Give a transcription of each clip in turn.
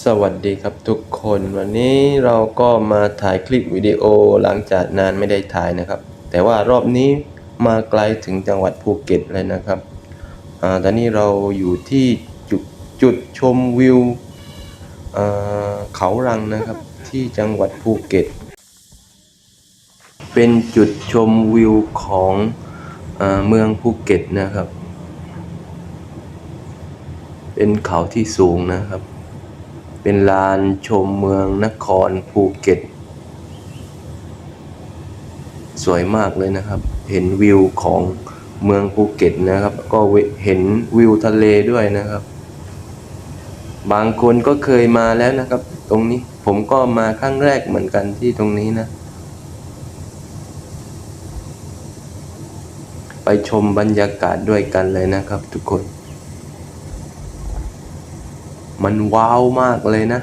สวัสดีครับทุกคนวันนี้เราก็มาถ่ายคลิปวิดีโอหลังจากนานไม่ได้ถ่ายนะครับ แต่ว่ารอบนี้มาไกลถึงจังหวัดภูเก็ตเลยนะครับอตอนนี้เราอยู่ที่จุดจุดชมวิวเขารังนะครับที่จังหวัดภูเก็ต เป็นจุดชมวิวของอเมืองภูเก็ตนะครับ เป็นเขาที่สูงนะครับ เป็นลานชมเมืองนครภูเก็ต สวยมากเลยนะครับ เห็นวิวของเมืองภูเก็ตนะครับ ก็เห็นวิวทะเลด้วยนะครับ บางคนก็เคยมาแล้วนะครับ ตรงนี้ผมก็มาครั้งแรกเหมือนกันที่ตรงนี้นะ ไปชมบรรยากาศด้วยกันเลยนะครับทุกคน มันว้าวมากเลยนะ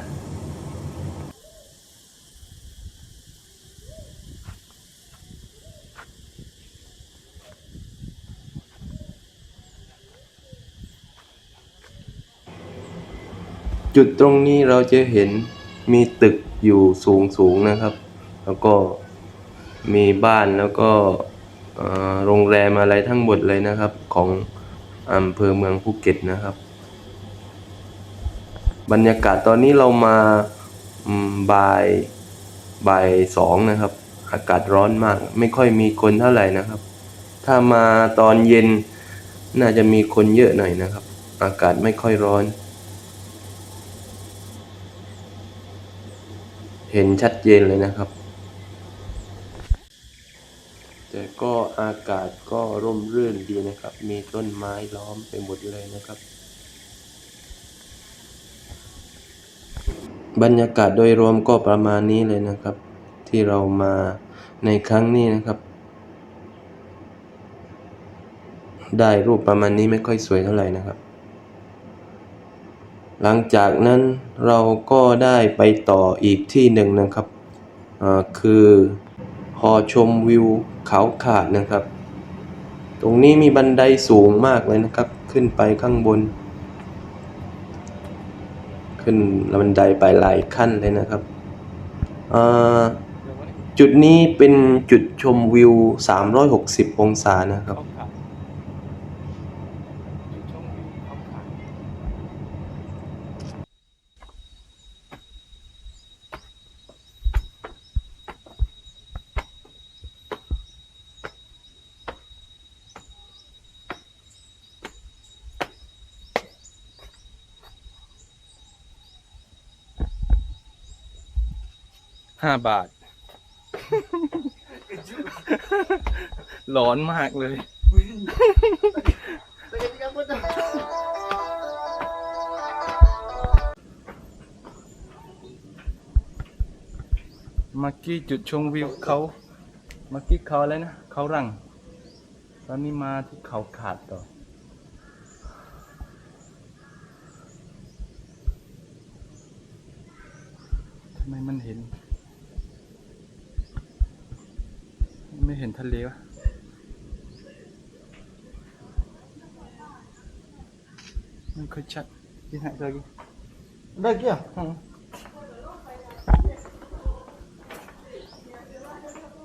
จุดตรงนี้เราจะเห็นมีตึกอยู่สูงสูงนะครับ แล้วก็มีบ้านแล้วก็โรงแรมอะไรทั้งหมดเลยนะครับของอำเภอเมืองภูเก็ตนะครับ บรรยากาศตอนนี้เรามาบ่ายบ่ายสองนะครับ อากาศร้อนมาก ไม่ค่อยมีคนเท่าไหร่นะครับ ถ้ามาตอนเย็นน่าจะมีคนเยอะหน่อยนะครับ อากาศไม่ค่อยร้อน เห็นชัดเจนเลยนะครับ แต่ก็อากาศก็ร่มรื่นดีนะครับ มีต้นไม้ล้อมไปหมดเลยนะครับ บรรยากาศโดยรวมก็ประมาณนี้เลยนะครับ ที่เรามาในครั้งนี้นะครับ ได้รูปประมาณนี้ไม่ค่อยสวยเท่าไหร่นะครับ หลังจากนั้นเราก็ได้ไปต่ออีกที่หนึ่งนะครับคือหอชมวิวเขาขาดนะครับ ตรงนี้มีบันไดสูงมากเลยนะครับ ขึ้นไปข้างบน ขึ้นบันไดไปหลายขั้นเลยนะครับ จุดนี้เป็นจุดชมวิว 360 องศานะครับ เขาขาดอยู่ช่องวิวเขาขาด ห้าบาทร้อนมากเลยมื่อกี้จุดชมวิวเขามื่อกี้เขาอะไรนะ เขารัง ตอนนี้มาที่เขาขาดต่อทำไมมันเห็น ไม่เห็นทะเลวะมันค่อยชัดที่ไหนเธอกี้ Dah kia. อืม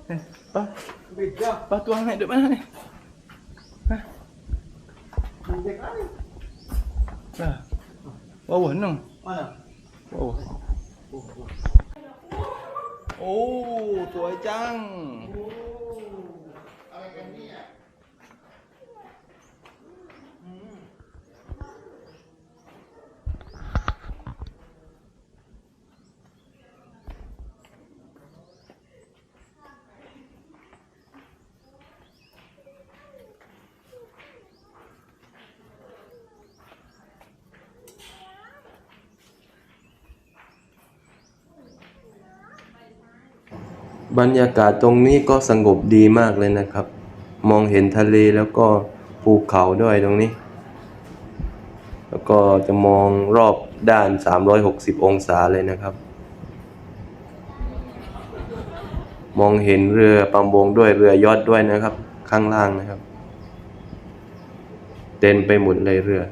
เอ๊ะป้า Beda. ป้าตัวไหนเดี๋ยวมาไหนฮะ Beda kali. อะว้าวเห็นหนึ่ง Mana? ว้าวโอ้สวยจัง บรรยากาศตรงนี้ก็สงบดีมากเลยนะครับ มองเห็นทะเลแล้วก็ภูเขาด้วยตรงนี้ แล้วก็จะมองรอบด้าน 360 องศาเลยนะครับ มองเห็นเรือประมงด้วยเรือยอดด้วยนะครับ ข้างล่างนะครับ เต็มไปหมดเลยเรือ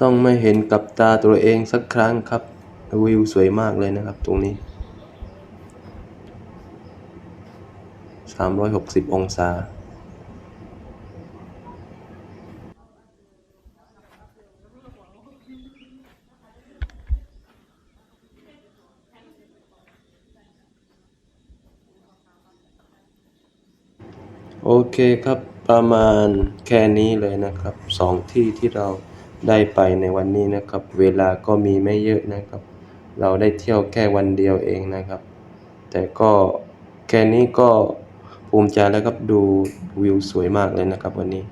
ต้องไม่เห็นกับตาตัวเองสักครั้งครับ วิวสวยมากเลยนะครับตรงนี้ 360 องศา โอเคครับประมาณแค่นี้เลยนะครับสองที่ที่เรา ได้ไปในวันนี้นะครับ เวลาก็มีไม่เยอะนะครับ เราได้เที่ยวแค่วันเดียวเองนะครับ แต่ก็แค่นี้ก็ภูมิใจแล้วครับดูวิวสวยมากเลยนะครับวันนี้